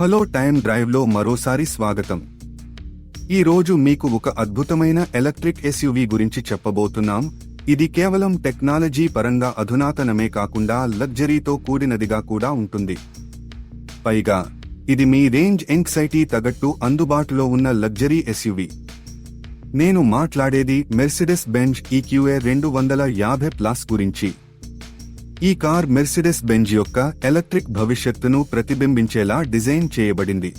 Hello time డ్రైవ్లో మరోసారి స్వాగతం. ఈరోజు మీకు ఒక అద్భుతమైన ఎలక్ట్రిక్ ఎస్యూవీ గురించి చెప్పబోతున్నాం. ఇది కేవలం టెక్నాలజీ పరంగా అధునాతనమే కాకుండా లగ్జరీతో కూడినదిగా కూడా ఉంటుంది. పైగా ఇది మీ రేంజ్ ఎంక్సైటీ తగట్టు అందుబాటులో ఉన్న లగ్జరీ ఎస్యూవీ. నేను మాట్లాడేది మెర్సిడెస్ బెంజ్ ఈక్యూఏ రెండు వందల యాభై ప్లస్ గురించి. ఈ కార్ మెర్సిడెస్ బెంజ్ యొక్క ఎలక్ట్రిక్ భవిష్యత్తును ప్రతిబింబించేలా డిజైన్ చేయబడింది.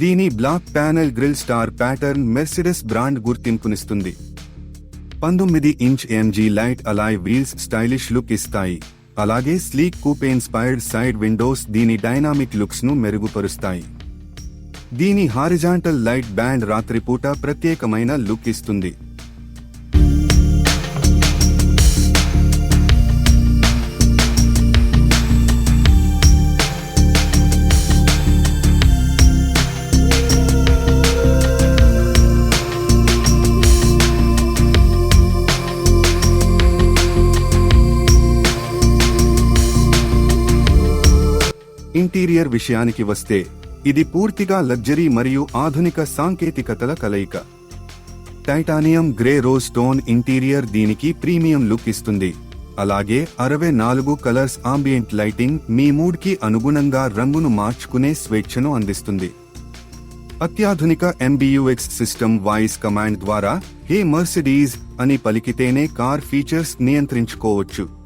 దీని black panel grille star pattern Mercedes brand గుర్తింపునిస్తుంది. పంతొమ్మిది inch AMG light alloy wheels stylish look ఇస్తాయి. అలాగే sleek coupe inspired side windows దీని డైనామిక్ లుక్స్ను మెరుగుపరుస్తాయి. దీని హారిజాంటల్ లైట్ బ్యాండ్ రాత్రిపూట ప్రత్యేకమైన లుక్ ఇస్తుంది. ఇంటీరియర్ విషయానికి వస్తే ఇది పూర్తిగా లగ్జరీ మరియు ఆధునిక సాంకేతికతల కలయిక. Titanium grey rose stone interior దీనికి ప్రీమియం లుక్ ఇస్తుంది. అలాగే అరవై నాలుగు కలర్స్ ఆంబియంట్ లైటింగ్ మీ మూడ్కి అనుగుణంగా రంగును మార్చుకునే స్వేచ్ఛను అందిస్తుంది. అత్యాధునిక ఎంబీయూఎక్స్ సిస్టమ్ వాయిస్ కమాండ్ ద్వారా హే మర్సిడీస్ అని పలికితేనే కార్ ఫీచర్స్ నియంత్రించుకోవచ్చు.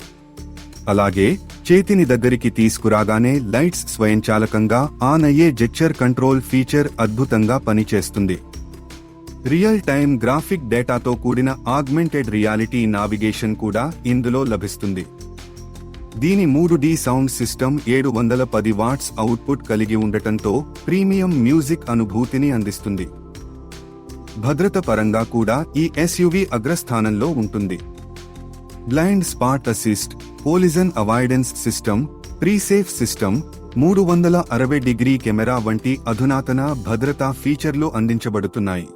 అలాగే చేతిని దగ్గరికి తీసుకురాగానే లైట్స్ స్వయంచాలకంగా ఆన్ అయ్యే జెక్చర్ కంట్రోల్ ఫీచర్ అద్భుతంగా పనిచేస్తుంది. రియల్ టైమ్ గ్రాఫిక్ డేటాతో కూడిన ఆగ్మెంటెడ్ రియాలిటీ నావిగేషన్ కూడా ఇందులో లభిస్తుంది. దీని మూడు డి సౌండ్ సిస్టమ్ ఏడు వందల పది వాట్స్ అవుట్పుట్ కలిగి ఉండటంతో ప్రీమియం మ్యూజిక్ అనుభూతిని అందిస్తుంది. భద్రత పరంగా కూడా ఈ ఎస్యువి అగ్రస్థానంలో ఉంటుంది. Blind spot assist collision avoidance system presafe system మూడు వందల అరవై డిగ్రీ కెమెరా వంటి అధునాతన భద్రతా ఫీచర్లు అందించబడుతున్నాయి.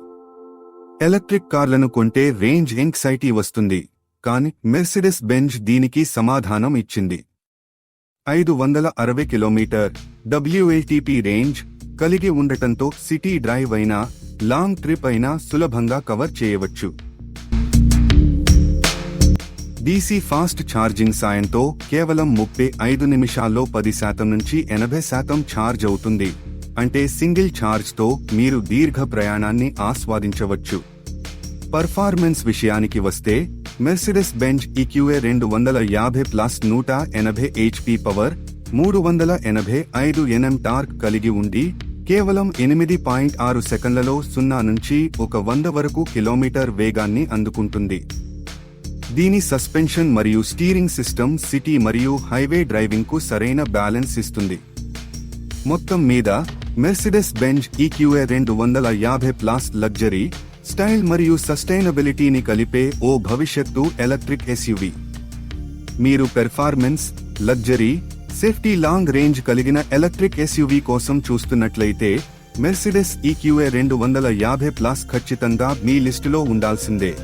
ఎలక్ట్రిక్ కార్లను కొంటే రేంజ్ ఎంక్సైటీ వస్తుంది కాని మెర్సిడెస్ బెంజ్ దీనికి సమాధానం ఇచ్చింది. ఐదు వందల అరవై కిలోమీటర్ డబ్ల్యూఏటీపీ రేంజ్ కలిగి ఉండటంతో సిటీ డ్రైవ్ అయినా లాంగ్ ట్రిప్ అయినా సులభంగా కవర్ చేయవచ్చు. డీసీ ఫాస్ట్ ఛార్జింగ్ సాయంతో కేవలం ముప్పై ఐదు నిమిషాల్లో పది శాతం నుంచి ఎనభై శాతం ఛార్జ్ అవుతుంది. అంటే సింగిల్ ఛార్జ్తో మీరు దీర్ఘ ప్రయాణాన్ని ఆస్వాదించవచ్చు. పర్ఫార్మెన్స్ విషయానికి వస్తే మెర్సిడెస్ బెంజ్ ఈక్యూఏ రెండు వందల యాభై ప్లస్ నూట ఎనభై హెచ్పి పవర్ మూడు వందల ఎనభై ఐదు ఎన్ఎం టార్క్ కలిగి ఉండి కేవలం ఎనిమిది పాయింట్ ఆరు సెకండ్లలో సున్నా నుంచి ఒక వంద వరకు కిలోమీటర్ వేగాన్ని అందుకుంటుంది. దీని సస్పెన్షన్ మరియు స్టీరింగ్ సిస్టమ్ సిటీ మరియు హైవే డ్రైవింగ్కు సరైన బ్యాలెన్స్ ఇస్తుంది. మొత్తం మీద మెర్సిడెస్ బెంజ్ ఈక్యూఏ రెండు వందల యాభై ప్లాస్ లగ్జరీ స్టైల్ మరియు సస్టైనబిలిటీని కలిపే ఓ భవిష్యత్తు ఎలక్ట్రిక్ ఎస్యూవి. మీరు performance luxury safety long range కలిగిన ఎలక్ట్రిక్ ఎస్యూవి కోసం చూస్తున్నట్లయితే మెర్సిడెస్ ఈక్యూఏ రెండు వందల యాభై ప్లాస్ ఖచ్చితంగా మీ లిస్టులో ఉండాల్సిందే.